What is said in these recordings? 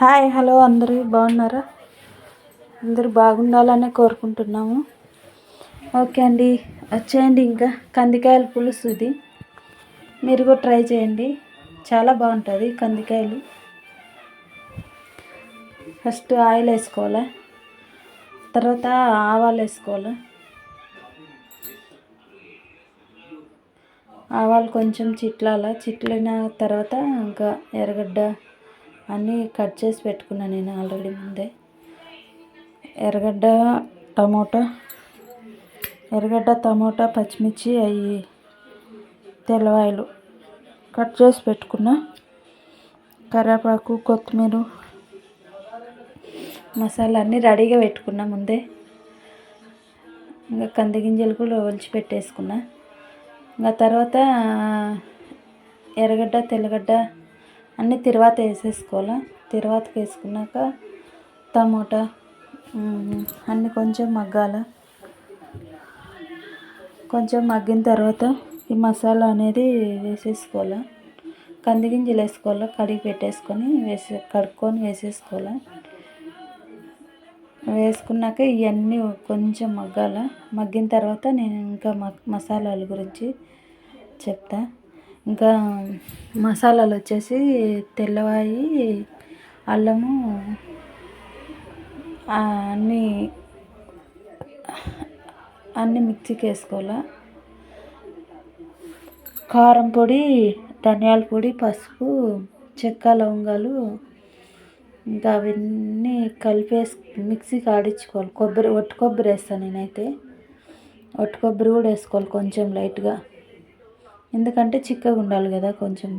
Hi hello అందరూ బాగున్నారా? అందరూ బాగుండాలనే కోరుకుంటున్నాము. ఓకే అండి వచ్చేయండి ఇంకా. కందికాయల పులుసు ఇది మీరు కూడా ట్రై చేయండి. చాలా బాగుంటుంది కందికాయలు. ఫస్ట్ ఆయిల్ వేసుకోవాలి? తర్వాత ఆవాలు వేసుకోవాలి? ఆవాలు కొంచెం చిట్లాల. చిట్లిన తర్వాత ఇంకా ఎర్రగడ్డ అన్నీ కట్ చేసి పెట్టుకున్నాను నేను ఆల్రెడీ ముందే. ఎర్రగడ్డ టమోటా ఎర్రగడ్డ టమోటా పచ్చిమిర్చి అవి తెల్లవాయలు కట్ చేసి పెట్టుకున్నా. కరివేపాకు కొత్తిమీర మసాలా అన్నీ రెడీగా పెట్టుకున్నా ముందే. ఇంకా కంది గింజలు కూడా ఒలిచి పెట్టేసుకున్నా. ఇంకా తర్వాత ఎర్రగడ్డ తెల్లగడ్డ అన్నీ తర్వాత వేసేసుకోవాలి? తర్వాతకి వేసుకున్నాక టమోటా అన్నీ కొంచెం మగ్గాల? కొంచెం మగ్గిన తర్వాత ఈ మసాలా అనేది వేసేసుకోవాలి? కంది గింజలు వేసుకోవాలి? కడిగి పెట్టేసుకొని వేసే కడుక్కొని వేసేసుకోవాలి? వేసుకున్నాక ఇవన్నీ కొంచెం మగ్గాల? మగ్గిన తర్వాత నేను ఇంకా మసాలాల గురించి చెప్తా. ఇంకా మసాలాలు వచ్చేసి తెల్లవాయి అల్లము అన్నీ అన్నీ మిక్సీకి వేసుకోవాలి. కారం పొడి ధనియాల పొడి పసుపు చెక్క లవంగాలు ఇంకా అవన్నీ కలిపేసి మిక్సీకి ఆడించుకోవాలి. కొబ్బరి ఒట్టి కొబ్బరి వేస్తాను నేనైతే. ఒట్టి కొబ్బరి కూడా వేసుకోవాలి కొంచెం లైట్గా. ఎందుకంటే చిక్కగా ఉండాలి కదా కొంచెం.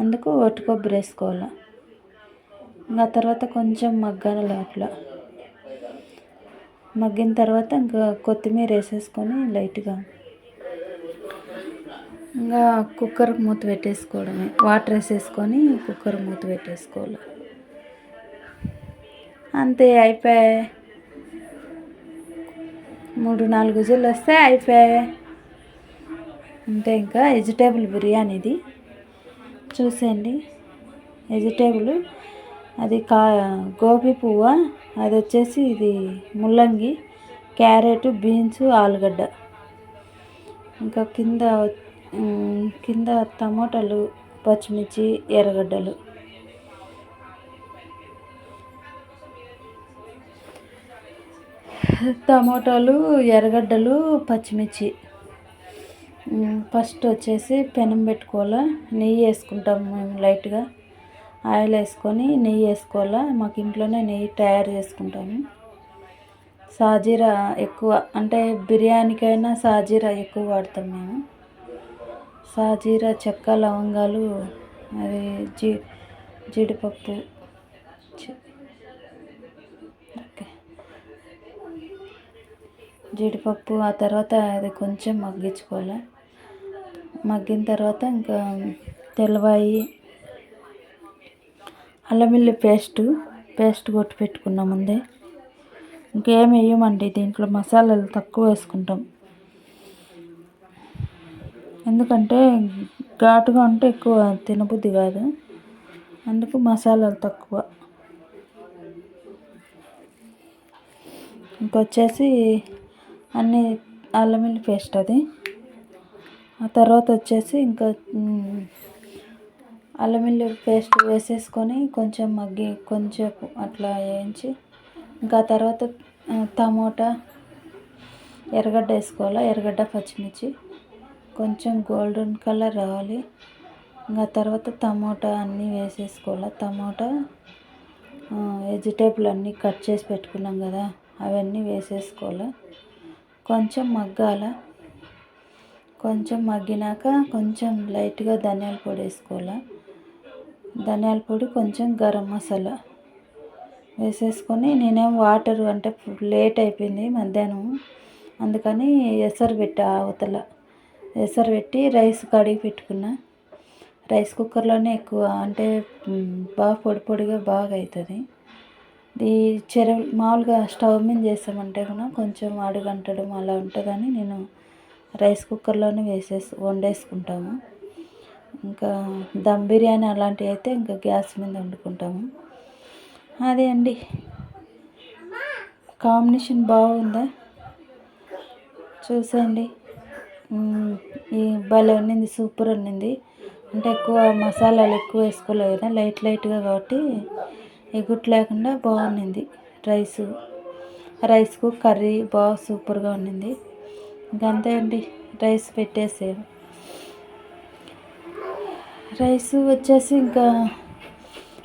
అందుకు ఒట్టి కొబ్బరి వేసుకోవాలి. ఇంకా తర్వాత కొంచెం మగ్గాలి అట్లా మగ్గిన తర్వాత ఇంకా కొత్తిమీర వేసేసుకొని లైట్గా. ఇంకా కుక్కర్ మూత పెట్టేసుకోవడమే. వాటర్ వేసేసుకొని కుక్కర్ మూత పెట్టేసుకోవాలి. అంతే అయిపోయాయి. మూడు నాలుగు రోజులు వస్తే అయిపోయాయి. అంటే ఇంకా వెజిటేబుల్ బిర్యానీది చూసేయండి. వెజిటేబుల్ అది కా గోబీ పువ్వు అది వచ్చేసి ఇది ముల్లంగి క్యారెట్ బీన్స్ ఆలుగడ్డ. ఇంకా కింద కింద టమోటాలు పచ్చిమిర్చి ఎర్రగడ్డలు. టమోటాలు ఎర్రగడ్డలు పచ్చిమిర్చి. ఫస్ట్ వచ్చేసి పెనం పెట్టుకోవాలి నెయ్యి వేసుకుంటాం మేము లైట్గా. ఆయిల్ వేసుకొని నెయ్యి వేసుకోవాలి మాకు ఇంట్లోనే నెయ్యి తయారు చేసుకుంటాము. సాజీరా ఎక్కువ అంటే బిర్యానీకైనా సాజీరా ఎక్కువ వాడతాం మేము. సాజీరా చెక్క లవంగాలు అది జీ జీడిపప్పు ఓకే. జీడిపప్పు ఆ తర్వాత అది కొంచెం మగ్గించుకోవాలి. మగ్గిన తర్వాత ఇంకా తెల్లవాయి అల్లం పేస్టు పేస్ట్ కొట్టి పెట్టుకున్నాం ముందే. ఇంకేం వేయమండి దీంట్లో మసాలాలు తక్కువ వేసుకుంటాం. ఎందుకంటే ఘాటుగా ఉంటే ఎక్కువ తినబుద్ధి కాదు. అందుకు మసాలాలు తక్కువ. ఇంకొచ్చేసి అన్ని అల్లం పేస్ట్ అది. ఆ తర్వాత వచ్చేసి ఇంకా అల్లం పేస్ట్ వేసేసుకొని కొంచెం మగ్గి కొంచెం అట్లా వేయించి ఇంకా తర్వాత టమోటా ఎర్రగడ్డ వేసుకోవాలి? ఎర్రగడ్డ పచ్చిమిర్చి. కొంచెం గోల్డెన్ కలర్ రావాలి. ఇంకా తర్వాత టమోటా అన్నీ వేసేసుకోవాలి? టమోటా వెజిటేబుల్ అన్నీ కట్ చేసి పెట్టుకున్నాం కదా అవన్నీ వేసేసుకోవాలి? కొంచెం మగ్గాల? కొంచెం మగ్గినాక కొంచెం లైట్గా ధనియాల పొడి వేసుకోవాలి? ధనియాల పొడి కొంచెం గరం మసాలా వేసేసుకొని నేనేం వాటర్ అంటే లేట్ అయిపోయింది మధ్యాహ్నం. అందుకని ఎసరు పెట్టా అవతల. ఎసరు పెట్టి రైస్ కడిగి పెట్టుకున్నా. రైస్ కుక్కర్లోనే ఎక్కువ అంటే బాగా పొడి పొడిగా బాగా అవుతుంది ఈ చెర మామూలుగా స్టవ్ మీద చేసామంటే కూడా కొంచెం అడుగంటడం అలా ఉంటుందని నేను రైస్ కుక్కర్లోనే వేసేసి వండేసుకుంటాము. ఇంకా దమ్ బిర్యానీ అలాంటివి అయితే ఇంకా గ్యాస్ మీద వండుకుంటాము. అదే అండి. కాంబినేషన్ బాగుందా? చూసండి ఈ భలే ఉన్నింది సూపర్ ఉన్నింది అంటే ఎక్కువ మసాలాలు ఎక్కువ వేసుకోలేదు కదా లైట్ లైట్గా కాబట్టి ఎగుట్ లేకుండా బాగుండింది. రైస్ రైస్కు కర్రీ బాగా సూపర్గా ఉన్నింది ఇంకంతే అండి. రైస్ పెట్టేసాం రైస్ వచ్చేసి ఇంకా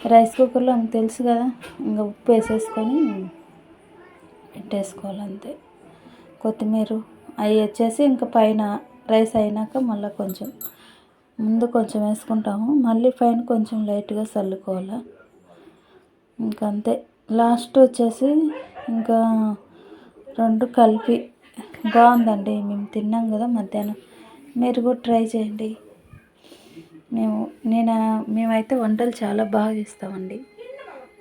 రైస్ కుక్కర్లో అంత తెలుసు కదా. ఇంకా ఉప్పు వేసేసుకొని పెట్టేసుకోవాలి అంతే కొత్తిమీర అవి వచ్చేసి ఇంకా పైన రైస్ అయినాక మళ్ళీ కొంచెం ముందు కొంచెం వేసుకుంటాము. మళ్ళీ పైన కొంచెం లైట్గా చల్లుకోవాలి. ఇంకంతే. లాస్ట్ వచ్చేసి ఇంకా రెండు కలిపి బాగుందండి. మేము తిన్నాం కదా మధ్యాహ్నం. మీరు కూడా ట్రై చేయండి. మేము నేను మేమైతే వంటలు చాలా బాగా చేస్తామండి.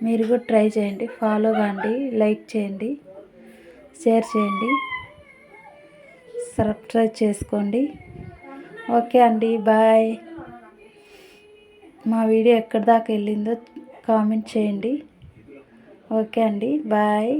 మీరు కూడా ట్రై చేయండి. ఫాలో కాండి లైక్ చేయండి షేర్ చేయండి సబ్స్క్రైబ్ చేసుకోండి. ఓకే అండి బాయ్. మా వీడియో ఎక్కడి దాకా వెళ్ళిందో కామెంట్ చేయండి. ఓకే అండి బాయ్.